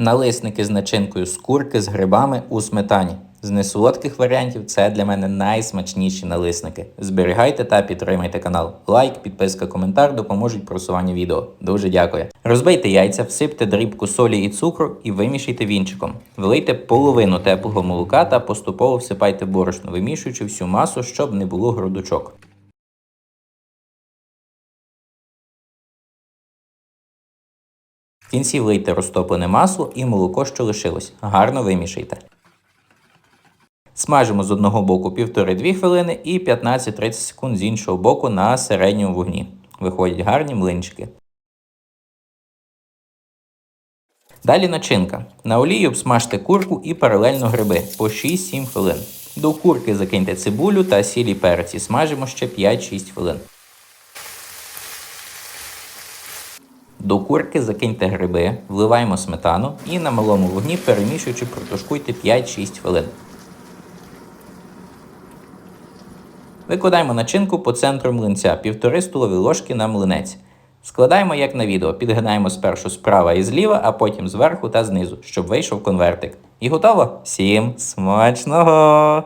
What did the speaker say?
Налисники з начинкою з курки з грибами у сметані. З несолодких варіантів це для мене найсмачніші налисники. Зберігайте та підтримайте канал. Лайк, підписка, коментар допоможуть просуванню відео. Дуже дякую. Розбийте яйця, всипте дрібку солі і цукру і вимішайте вінчиком. Вилийте половину теплого молока та поступово всипайте борошно, вимішуючи всю масу, щоб не було грудочок. В кінці влийте розтоплене масло і молоко, що лишилось. Гарно вимішайте. Смажимо з одного боку 1,5-2 хвилини і 15-30 секунд з іншого боку на середньому вогні. Виходять гарні млинчики. Далі начинка. На олії обсмажте курку і паралельно гриби по 6-7 хвилин. До курки закиньте цибулю та сілі перець і смажимо ще 5-6 хвилин. До курки закиньте гриби, вливаємо сметану і на малому вогні перемішуючи протушкуйте 5-6 хвилин. Викладаємо начинку по центру млинця 1,5 столові ложки на млинець. Складаємо як на відео, підгинаємо спершу справа і зліва, а потім зверху та знизу, щоб вийшов конвертик. І готово! Всім смачного!